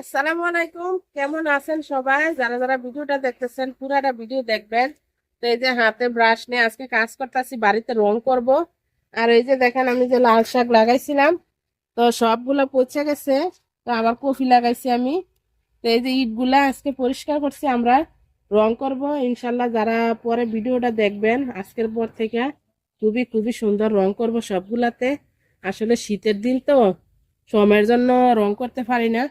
আসসালামু আলাইকুম। কেমন আছেন সবাই? যারা যারা ভিডিওটা দেখতেছেন, পুরাটা ভিডিও দেখবেন। তো এই যে হাতে ব্রাশ নিয়ে আজকে কাজ করতেছি, বাড়িতে রং করব। আর এই যে দেখেন, আমি যে লাল শাক লাগাইছিলাম, তো সবগুলো পচে গেছে। তো আবার কফি লাগাইছি আমি। তো এই যে ইটগুলা আজকে পরিষ্কার করছি, আমরা রং করব। ইনশাল্লাহ যারা পরে ভিডিওটা দেখবেন, আজকের পর থেকে খুবই খুবই সুন্দর রং করব সবগুলাতে। আসলে শীতের দিন তো, সময়ের জন্য রং করতে পারি না।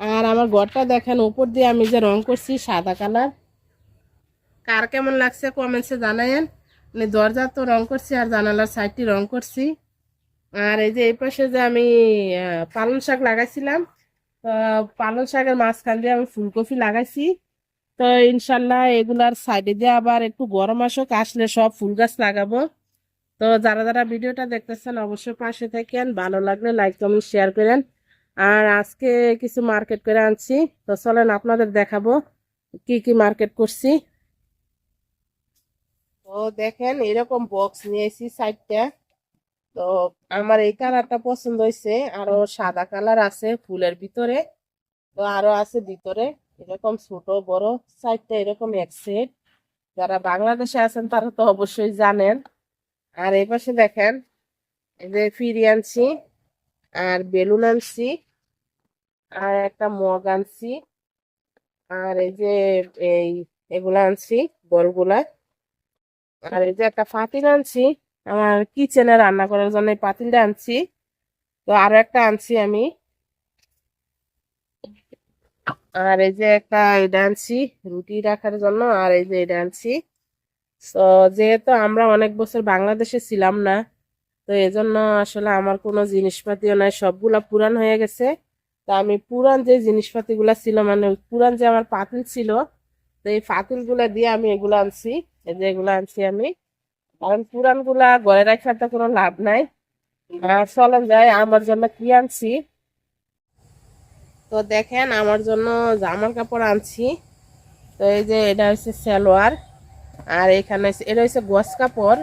আর আমার ঘরটা দেখেন, উপর দিয়ে আমি যে রং করছি সাদা কালার। কার কেমন লাগছে কমেন্টসে জানায়েন। মানে দরজা তো রং করছি আর জানালার সাইডটি রং করছি। আর এই যে এই পাশে যে আমি পালং শাক লাগাইছিলাম, তো পালং শাকের মাঝখান দিয়ে আমি ফুলকপি লাগাইছি। তো ইনশাল্লাহ এগুলার সাইডে দিয়ে আবার একটু গরম আসুক, আসলে সব ফুল গাছ লাগাবো। তো যারা যারা ভিডিওটা দেখতেছেন, অবশ্যই পাশে থাকেন। ভালো লাগলে লাইক কমেন্ট শেয়ার করেন। আর আজকে কিছু মার্কেট করে আনছি। তো চলেন আপনাদের দেখাবো কি কি মার্কেট করছি। তো দেখেন, এরকম বক্স নিয়েছি সাইডটা তো আমার এই কালারটা পছন্দ হয়েছে আরও সাদা কালার আছে ফুলের ভিতরে। তো আরও আছে ভিতরে। এরকম ছোট, বড় সাইডটা এরকম এক সেট যারা বাংলাদেশে আছেন তারা তো অবশ্যই জানেন। আর এই পাশে দেখেন, এই যে ফিরি আনছি। আর বেলুন আনছি। আর একটা মগ আনছি। আর এই যে এই এগুলা আনছি, বলগুলা। আর এই যে একটা পাতিল আনছি, আমার কিচেনে রান্না করার জন্য এই পাতিলটা আনছি। তো আরও একটা আনছি আমি। আর এই যে একটা এটা আনছি, রুটি রাখার জন্য আর এই যে এটা আনছি। তো যেহেতু আমরা অনেক বছর বাংলাদেশে ছিলাম না, তো এজন্য আসলে আমার কোনো জিনিসপাতিও নাই, সবগুলা পুরান হয়ে গেছে। তা আমি পুরান যে জিনিসপাতিগুলা ছিল মানে পুরান যে আমার পাতিল ছিল, তো এই পাতিলগুলা দিয়ে আমি এগুলো আনছি। এই যে এগুলো আনছি আমি। কারণ পুরানগুলা ঘরে রাখার তো কোনো লাভ নাই। চলেন যায় আমার জন্য কি আনছি? তো দেখেন, আমার জন্য জামার কাপড় আনছি। তো এই যে এটা হচ্ছে সালোয়ার, আর এখানে এটা হচ্ছে গস কাপড়।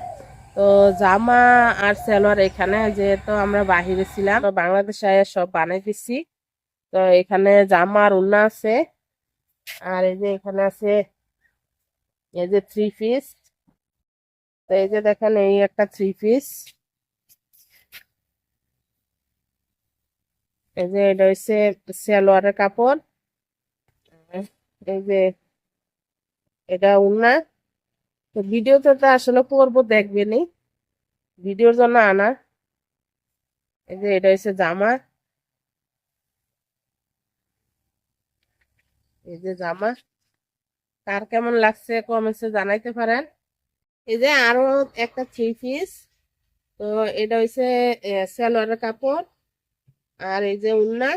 তো জামা আর সালোয়ার এখানে, যেহেতু আমরা বাহিরে ছিলাম, বাংলাদেশে সব বানাই দিছি। তো এখানে জামা আর উন্না আছে। আর এই যে এখানে আছে, এই যে থ্রি পিস তো এই যে দেখেন, এই একটা থ্রি পিস এই যে এটা হচ্ছে সালোয়ারের কাপড়। এই যে এটা উন্না তো ভিডিওতে তো আসলে করব দেখবেনই। ভিডিওর জন্য আনা। এই যে এটা হচ্ছে জামা। এই যে জামা, কার কেমন লাগছে কমেন্টসে জানাইতে পারেন। এই যে আরও একটা থ্রি পিস তো এটা হচ্ছে সালোয়ারের কাপড়, আর এই যে উন্না,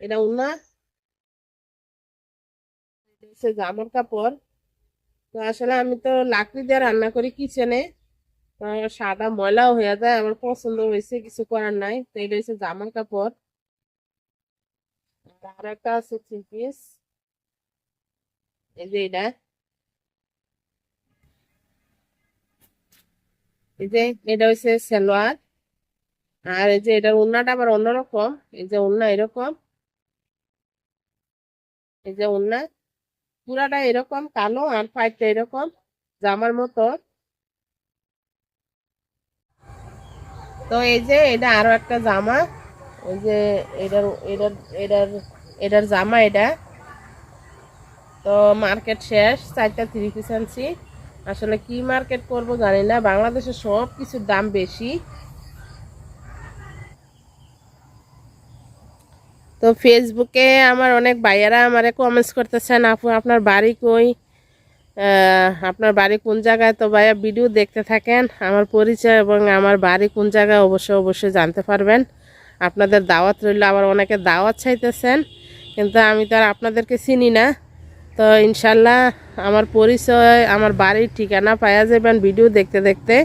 এটা উন্না হচ্ছে জামার কাপড়। তো আসলে আমি তো লাকড়ি দিয়ে রান্না করি কিচেনে সাদা ময়লাও হয়ে যায়, আমার পছন্দ হয়েছে কিছু করার নাই, তো এটা হচ্ছে জামার কাপড়। আর একটা আছে থ্রি পিস এই যে এটা এই যে এটা হচ্ছে সালোয়ার আর এই যে এটার ওড়নাটা আবার অন্যরকম এই যে ওড়না এরকম এই যে ওড়না পুরাটা এরকম কালো আর পাইপটা এরকম জামার মতো তো এই যে এটা আরও একটা জামা ওই যে এটার এটার এটার এটার জামা এটা। তো মার্কেট শেষ, চারটা থ্রি পিস আনছি। আসলে কি মার্কেট করব জানি না, বাংলাদেশে সব কিছুর দাম বেশি। তো ফেসবুকে আমার অনেক ভাইয়ারা আমারে কমেন্টস করতেছেন, আপু, আপনার বাড়ি কই? আপনার বাড়ি কোন জায়গায়? তো ভাইয়া ভিডিও দেখতে থাকেন, আমার পরিচয় এবং আমার বাড়ি কোন জায়গায় অবশ্যই অবশ্যই জানতে পারবেন। আপনাদের দাওয়াত রইল, আবার অনেকে দাওয়াত চাইতেছেন, কিন্তু আমি তো আর আপনাদেরকে চিনি না। তো ইনশাল্লাহ আমার পরিচয়, আমার বাড়ির ঠিকানা পাওয়া যাবেন ভিডিও দেখতে দেখতে।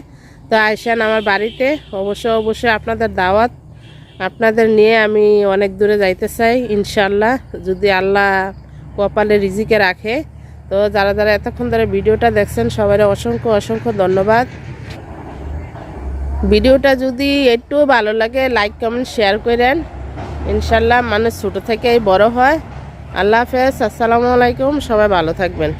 তো আইসেন আমার বাড়িতে অবশ্যই অবশ্যই আপনাদের দাওয়াত, আপনাদের নিয়ে আমি অনেক দূরে যাইতে চাই, ইনশাল্লাহ। যদি আল্লাহ কপালে রিজিকে রাখে, তো যারা যারা এতক্ষণ ধরে ভিডিওটা দেখছেন সবাই অসংখ্য অসংখ্য ধন্যবাদ। ভিডিওটা যদি একটু ভালো লাগে লাইক কমেন্ট শেয়ার করেন। ইনশাল্লাহ মানুষ ছোটো থেকেই বড় হয়। আল্লাহ হাফেজ, আসসালামু আলাইকুম, সবাই ভালো থাকবেন।